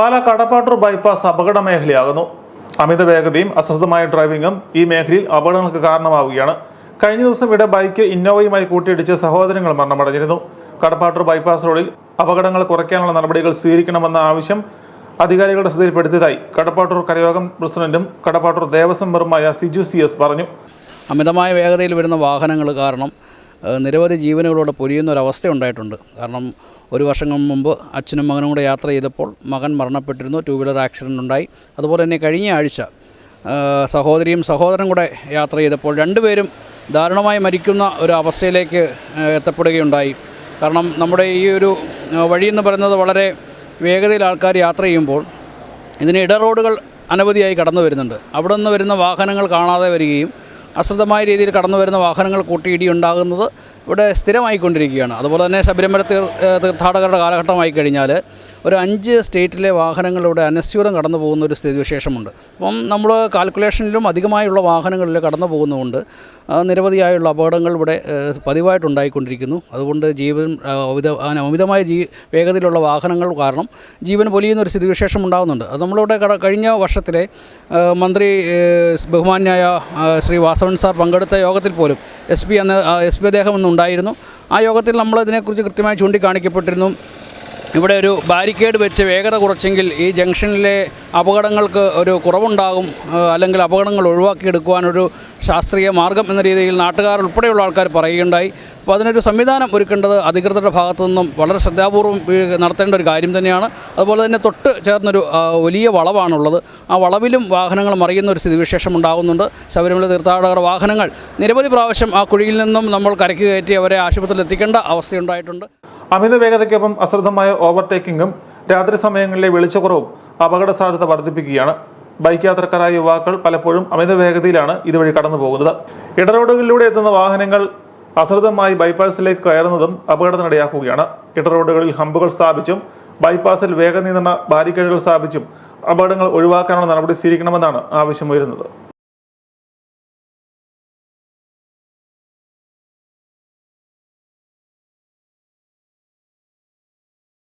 Pala Kadappattoor bypass അപകട മേഖലയാകുന്നു അമിത വേഗതയും അശ്രദ്ധമായ ഡ്രൈവിംഗും ഈ മേഖലയിൽ അപകടങ്ങൾക്ക് കാരണമാവുകയാണ്. കഴിഞ്ഞ ദിവസം ഇവിടെ ബൈക്ക് ഇന്നോവയുമായി കൂട്ടിയിടിച്ച് സഹോദരങ്ങൾ മരണമടഞ്ഞിരുന്നു. കടപ്പാട്ടൂർ ബൈപ്പാസ് റോഡിൽ അപകടങ്ങൾ കുറയ്ക്കാനുള്ള നടപടികൾ സ്വീകരിക്കണമെന്ന ആവശ്യം അധികാരികളുടെ ശ്രദ്ധയിൽപ്പെടുത്തിയതായി കടപ്പാട്ടൂർ കരയോഗം പ്രസിഡന്റും കടപ്പാട്ടൂർ ദേവസ്വം മെമ്പറുമായ സിജു സി എസ് പറഞ്ഞു. അമിതമായ വേഗതയിൽ വരുന്ന വാഹനങ്ങൾ കാരണം നിരവധി ജീവനുകളോട് പൊരിയുന്ന ഒരവസ്ഥ ഉണ്ടായിട്ടുണ്ട് കാരണം ഒരു വർഷം മുമ്പ് അച്ഛനും മകനും കൂടെ യാത്ര ചെയ്തപ്പോൾ മകൻ മരണപ്പെട്ടിരുന്നു ടൂ വീലർ ആക്സിഡന്റ് ഉണ്ടായി അതുപോലെ തന്നെ കഴിഞ്ഞ ആഴ്ച സഹോദരിയും സഹോദരനും കൂടെ യാത്ര ചെയ്തപ്പോൾ രണ്ടുപേരും ദാരുണമായി മരിക്കുന്ന ഒരു അവസ്ഥയിലേക്ക് എത്തപ്പെടുകയുണ്ടായി. കാരണം നമ്മുടെ ഈ ഒരു വഴിയെന്ന് പറയുന്നത് വളരെ വേഗതയിൽ ആൾക്കാർ യാത്ര ചെയ്യുമ്പോൾ ഇതിന് ഇടറോഡുകൾ അനവധിയായി കടന്നു വരുന്നുണ്ട്. അവിടെ നിന്ന് വരുന്ന വാഹനങ്ങൾ കാണാതെ വരികയും അശ്രദ്ധമായ രീതിയിൽ കടന്നു വരുന്ന വാഹനങ്ങൾ കൂട്ടിയിടി ഉണ്ടാകുന്നത് ഇവിടെ സ്ഥിരമായിക്കൊണ്ടിരിക്കുകയാണ്. അതുപോലെ തന്നെ ശബരിമല തീർത്ഥാടകരുടെ കാലഘട്ടമായി കഴിഞ്ഞാൽ ഒരു അഞ്ച് സ്റ്റേറ്റിലെ വാഹനങ്ങളിലൂടെ അനശ്വരം കടന്നു പോകുന്ന ഒരു സ്ഥിതിവിശേഷമുണ്ട്. അപ്പം നമ്മൾ കാൽക്കുലേഷനിലും അധികമായുള്ള വാഹനങ്ങളിൽ കടന്നു പോകുന്നതുകൊണ്ട് നിരവധിയായുള്ള അപകടങ്ങൾ ഇവിടെ പതിവായിട്ടുണ്ടായിക്കൊണ്ടിരിക്കുന്നു. അതുകൊണ്ട് ജീവൻ അമിതമായ ജീ വേഗതയിലുള്ള വാഹനങ്ങൾ കാരണം ജീവൻ പൊലിയുന്ന ഒരു സ്ഥിതിവിശേഷം ഉണ്ടാകുന്നുണ്ട്. അത് നമ്മളിവിടെ കഴിഞ്ഞ വർഷത്തിലെ മന്ത്രി ബഹുമാന്യായ ശ്രീ വാസവൻ സാർ പങ്കെടുത്ത യോഗത്തിൽ പോലും എസ് പി അന്ന് എസ് പി അദ്ദേഹം അന്ന് ഉണ്ടായിരുന്നു. ആ യോഗത്തിൽ നമ്മൾ ഇതിനെക്കുറിച്ച് കൃത്യമായി ചൂണ്ടിക്കാണിക്കപ്പെട്ടിരുന്നു. ഇവിടെ ഒരു ബാരിക്കേഡ് വെച്ച് വേഗത കുറച്ചെങ്കിൽ ഈ ജംഗ്ഷനിലെ അപകടങ്ങൾക്ക് ഒരു കുറവുണ്ടാകും അല്ലെങ്കിൽ അപകടങ്ങൾ ഒഴിവാക്കിയെടുക്കുവാനൊരു ശാസ്ത്രീയ മാർഗം എന്ന രീതിയിൽ നാട്ടുകാർ ഉൾപ്പെടെയുള്ള ആൾക്കാർ പറയുകയുണ്ടായി. അപ്പോൾ അതിനൊരു സംവിധാനം ഒരുക്കേണ്ടത് അധികൃതരുടെ ഭാഗത്തു നിന്നും വളരെ ശ്രദ്ധാപൂർവം നടത്തേണ്ട ഒരു കാര്യം തന്നെയാണ്. അതുപോലെ തന്നെ തൊട്ട് ചേർന്നൊരു വലിയ വളവാണുള്ളത്. ആ വളവിലും വാഹനങ്ങൾ മറിയുന്ന ഒരു സ്ഥിതിവിശേഷം ഉണ്ടാകുന്നുണ്ട്. ശബരിമല തീർത്ഥാടകർ വാഹനങ്ങൾ നിരവധി പ്രാവശ്യം ആ കുഴിയിൽ നിന്നും നമ്മൾ കരക്ക് കയറ്റി അവരെ ആശുപത്രിയിൽ എത്തിക്കേണ്ട അവസ്ഥയുണ്ടായിട്ടുണ്ട്. അമിത വേഗതയ്ക്കൊപ്പം അശ്രദ്ധമായ ഓവർടേക്കിങ്ങും രാത്രി സമയങ്ങളിലെ വെളിച്ചക്കുറവും അപകട സാധ്യത വർദ്ധിപ്പിക്കുകയാണ്. ബൈക്ക് യാത്രക്കാരായ യുവാക്കൾ പലപ്പോഴും അമിത വേഗതയിലാണ് ഇതുവഴി കടന്നു പോകുന്നത്. ഇടറോഡുകളിലൂടെ എത്തുന്ന വാഹനങ്ങൾ അശ്രദ്ധമായി ബൈപ്പാസിലേക്ക് കയറുന്നതും അപകടത്തിനിടയാക്കുകയാണ് ഇടറോഡുകളിൽ ഹമ്പുകൾ സ്ഥാപിച്ചും ബൈപ്പാസിൽ വേഗനിയന്ത്രണ ബാരിക്കേഡുകൾ സ്ഥാപിച്ചും അപകടങ്ങൾ ഒഴിവാക്കാനുള്ള നടപടി സ്വീകരിക്കണമെന്നാണ് ആവശ്യമുയരുന്നത്